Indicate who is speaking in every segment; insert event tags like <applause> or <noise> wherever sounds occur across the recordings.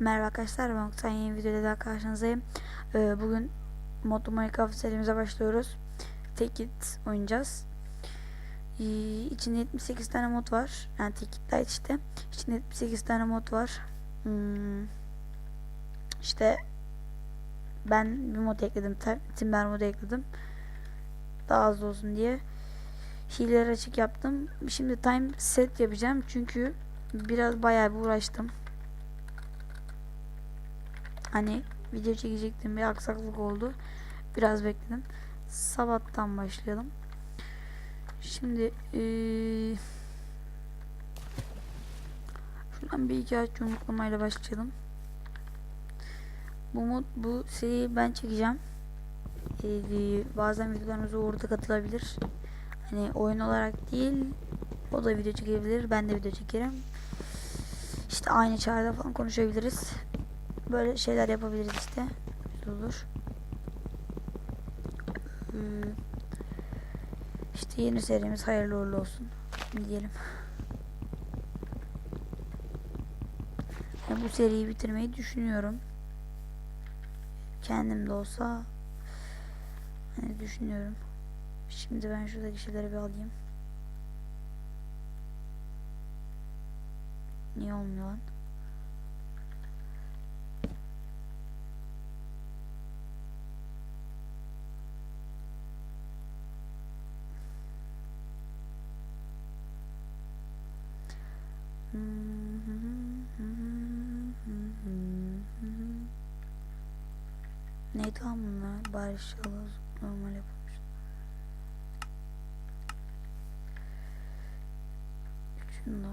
Speaker 1: Merhaba arkadaşlar ben Oktay yeni videoda daha karşınızdayım. Ee, bugün Modlu Minecraft serimize başlıyoruz. Take It oynayacağız. Ee, içinde 78 tane mod var. Yani Take It Lite işte. İçinde 78 tane mod var. Hmm, işte ben bir mod ekledim. Timber modu ekledim. Daha az olsun diye. Hileleri açık yaptım. Şimdi time set yapacağım. Çünkü biraz bayağı bir uğraştım. Hani video çekecektim bir aksaklık oldu. Biraz bekledim. Sabahtan başlayalım. Şimdi eee şuradan bir iki aç yumruklamayla başlayalım. Bu mod, bu seriyi ben çekeceğim. Eee, bazen videolarımıza orada katılabilir. Hani oyun olarak değil o da video çekebilir. Ben de video çekerim. İşte aynı çağrıda falan konuşabiliriz. Böyle şeyler yapabiliriz işte. Güzel olur. Hmm. İşte yeni serimiz hayırlı uğurlu olsun. Diyelim. Yani bu seriyi bitirmeyi düşünüyorum. Kendim de olsa hani düşünüyorum. Şimdi ben şuradaki şeyleri bir alayım. Niye olmuyor lan? Neydi lan bunlar? Bari şalı normal yapılmış. Üçünü de.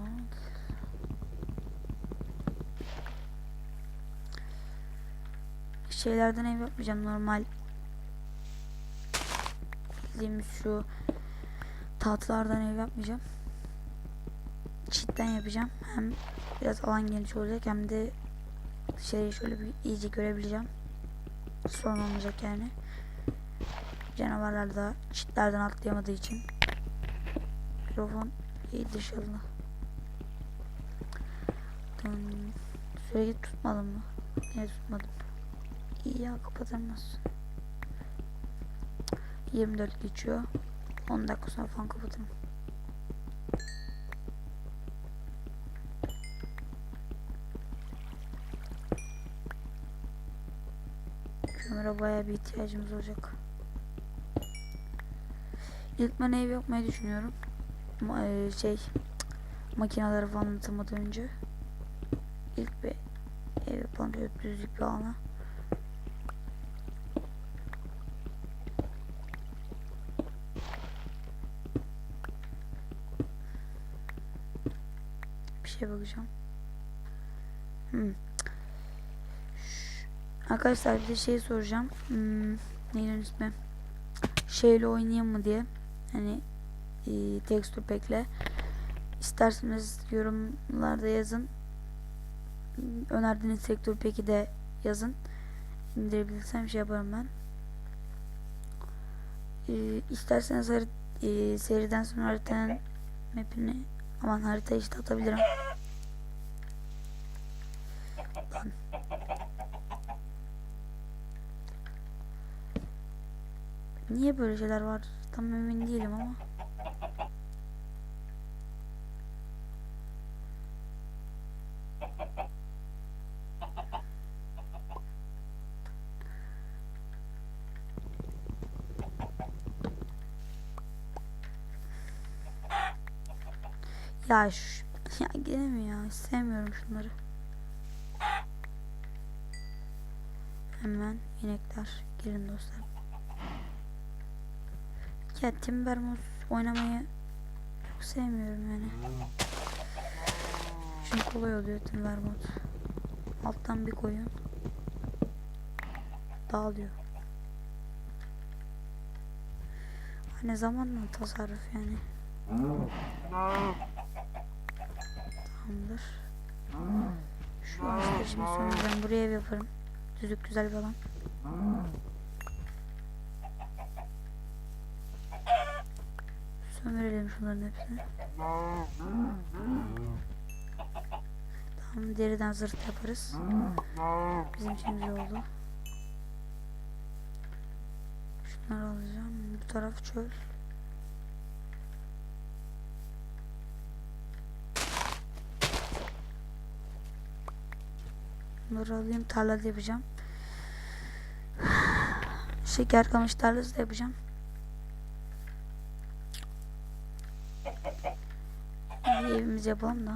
Speaker 1: Şeylerden ev yapmayacağım normal. Bildiğimiz şu tahtalardan ev yapmayacağım. Çitten yapacağım. Hem biraz alan geniş olacak hem de şeyi şöyle bir iyice görebileceğim. Sorun yani. Canavarlar da çitlerden atlayamadığı için. Mikrofon inşallah. Tamam. Sürekli tutmadım mı? Niye tutmadım? İyi ya kapatılmaz. 24 geçiyor. 10 dakika sonra falan kapatırım. Bayağı bir ihtiyacımız olacak. İlk ben ev yapmayı düşünüyorum. Ma e, şey makineleri falan atılmadan önce. İlk bir ev yapalım şöyle düzlük bir alana. Bir şey bakacağım. Hmm. Arkadaşlar bir de şey soracağım. Hmm, neydi onun ismi? Şeyle oynayayım mı diye. Hani e, texture pack'le. İsterseniz yorumlarda yazın. Önerdiğiniz texture pack'i de yazın. İndirebilirsem şey yaparım ben. E, isterseniz harit e, seriden sonra haritanın map'ini aman harita işte atabilirim. <laughs> Lan. Niye böyle şeyler var? Tam emin değilim ama. Ya şu, <laughs> ya mi ya? Sevmiyorum şunları. Hemen inekler girin dostlar. Ya Timbermos oynamayı çok sevmiyorum yani. Çünkü kolay oluyor Timbermos. Alttan bir koyun. Dağılıyor. Hani zamanla tasarruf yani. Tamamdır. Şu ağaçları şimdi sömüreceğim. Buraya ev yaparım. Düzlük güzel bir alan. Sömürelim şunların hepsini. Tamam deriden zırt yaparız. Bizim için güzel oldu. Şunları alacağım. Bu taraf çöl. Bunları alayım tarlada yapacağım. Şeker kamış tarlası da yapacağım. Bir evimizi yapalım da.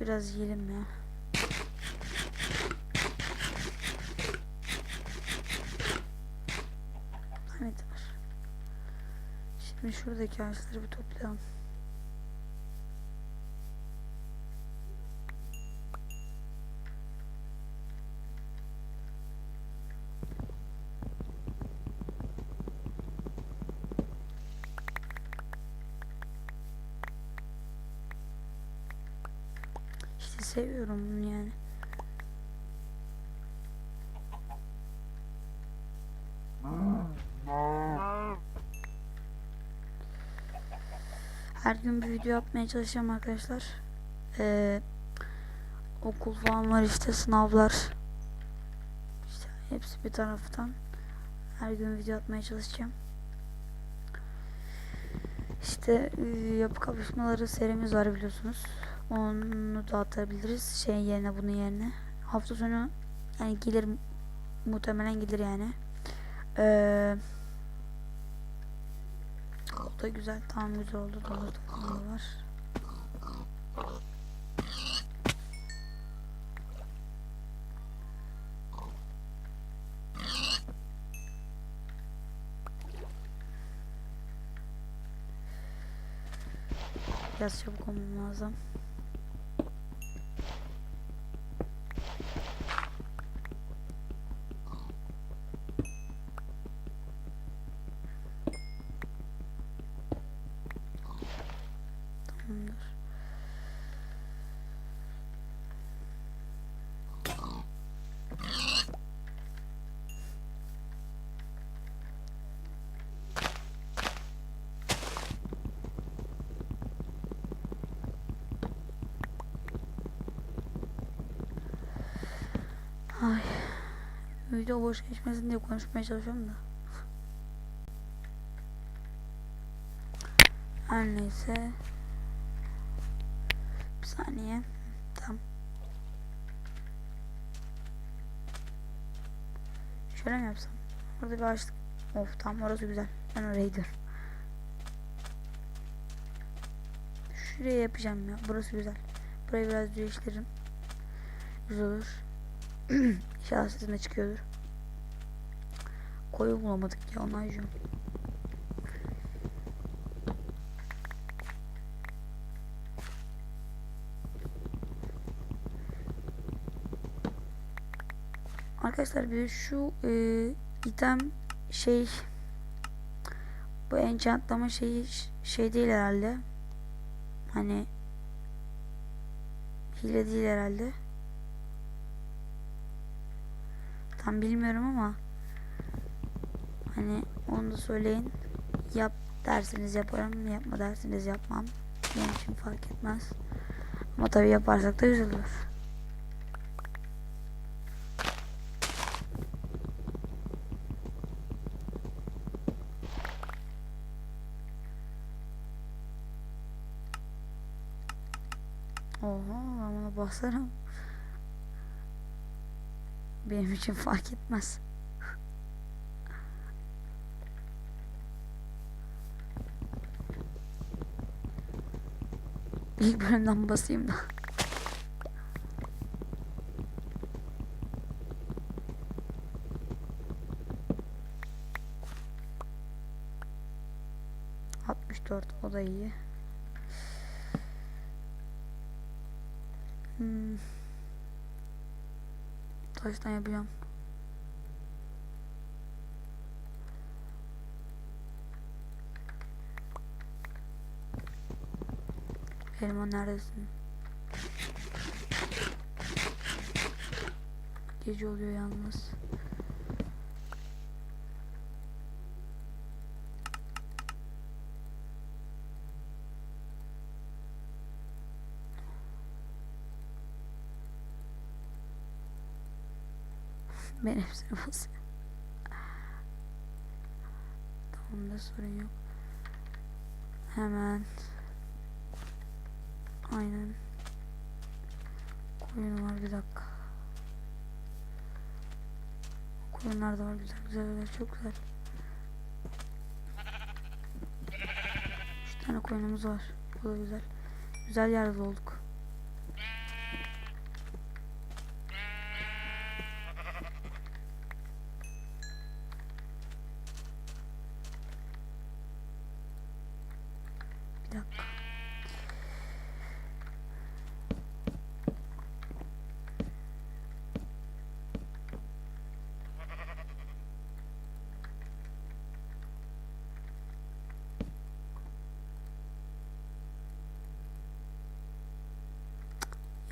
Speaker 1: Biraz yiyelim ya. Tamam yeter. Şimdi şuradaki ağaçları bir toplayalım. İşte seviyorum bunu yani. Her gün bir video yapmaya çalışacağım arkadaşlar. Ee, okul falan var işte sınavlar. İşte hepsi bir taraftan. Her gün video atmaya çalışacağım. İşte e, yapı kapışmaları serimiz var biliyorsunuz. Onu da atabiliriz. Şey yerine bunun yerine. Hafta sonu yani gelir muhtemelen gelir yani. Eee da güzel. Tam güzel oldu. Domuz da var. Biraz çabuk olmam lazım. Tamamdır. Ay. Video boş geçmesin diye konuşmaya çalışıyorum da. Her neyse. Bir saniye. Tamam. Şöyle mi yapsam? Burada bir ağaçlık. Of tam orası güzel. Ben oraya. Şuraya yapacağım ya. Burası güzel. Burayı biraz değiştiririm. Güzel olur. <clears throat> Sizinle çıkıyordur. Koyu bulamadık ya yüzüyorum. Arkadaşlar bir şu e, item şey bu enchantlama şeyi şey değil herhalde. Hani hile değil herhalde. Tam bilmiyorum ama hani onu da söyleyin. Yap derseniz yaparım, yapma derseniz yapmam. Benim için fark etmez. Ama tabii yaparsak da güzel olur. Oha buna basarım. Benim için fark etmez. İlk bölümden basayım da. Dört o da iyi. Hmm. Taştan yapacağım. Elma neredesin? Gece oluyor yalnız. Ben hepsini basıyorum. Tamam da sorun yok. Hemen. Aynen. Koyun var bir dakika. Koyunlar da var güzel güzel güzel çok güzel. Üç tane koyunumuz var. Bu da güzel. Güzel yerde olduk. Bir dakika.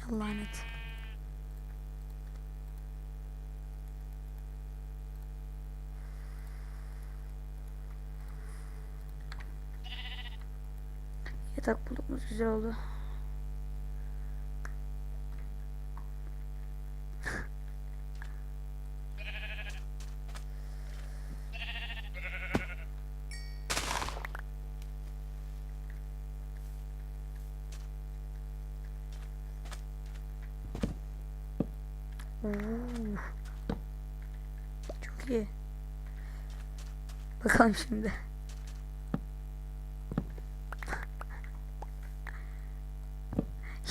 Speaker 1: Ya lanet. Yatak bulduğumuz güzel oldu. Oo. Çok iyi. Bakalım şimdi.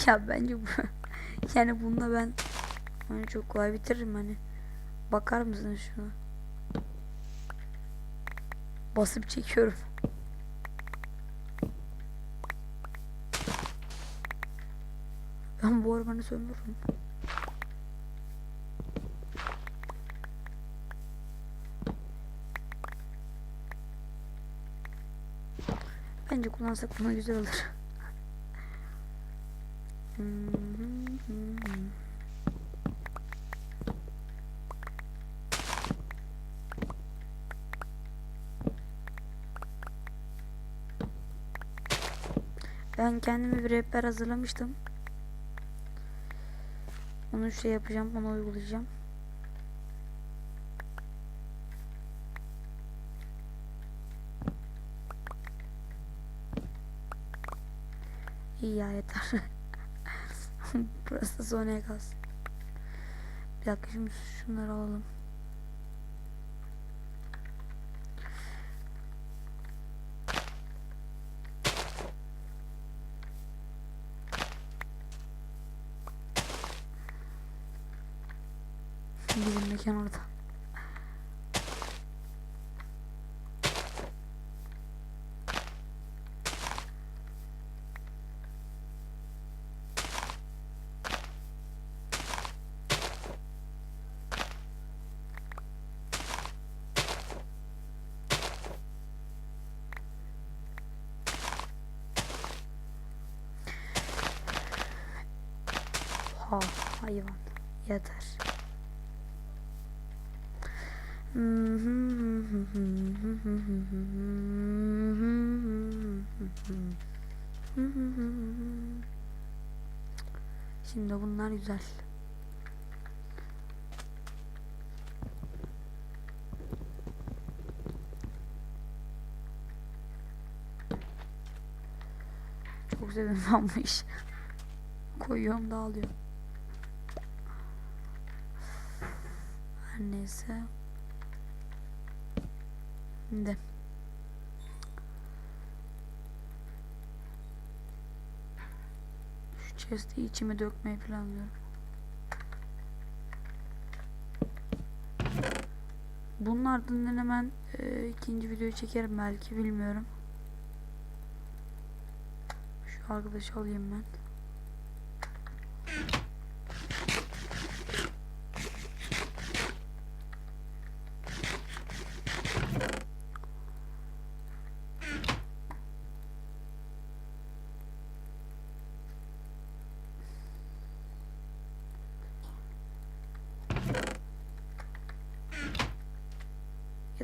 Speaker 1: Ya bence bu yani bununla ben hani çok kolay bitiririm hani. Bakar mısın şuna? Basıp çekiyorum. Ben bu ormanı sömürürüm. Bence kullansak buna güzel olur. Ben kendime bir rehber hazırlamıştım. Onu şey yapacağım, onu uygulayacağım. İyi ya yeter. <laughs> Burası da sonraya kalsın. Bir dakika şimdi şunları alalım. Bizim mekan orada. Ha hayvan yeter. Şimdi bunlar güzel. Çok seviyorum <laughs> ben. Koyuyorum dağılıyor. Neyse. Şimdi. Şu chest'i içime dökmeyi planlıyorum. Bunun ardından hemen e, ikinci videoyu çekerim belki bilmiyorum. Şu arkadaşı alayım ben.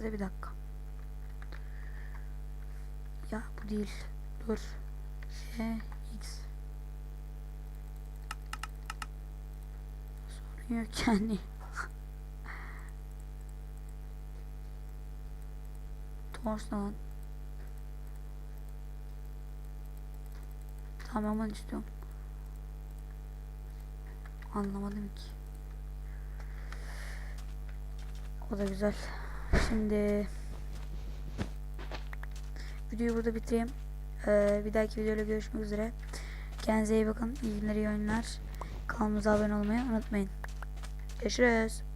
Speaker 1: Da bir dakika. Ya bu değil. Dur. G X. Sorun yok yani. <laughs> Torsan. Tamam ben istiyorum. Anlamadım ki. O da güzel. Şimdi videoyu burada bitireyim. Ee, bir dahaki videoyla görüşmek üzere. Kendinize iyi bakın. İyi günler, iyi oyunlar. Kanalımıza abone olmayı unutmayın. Görüşürüz.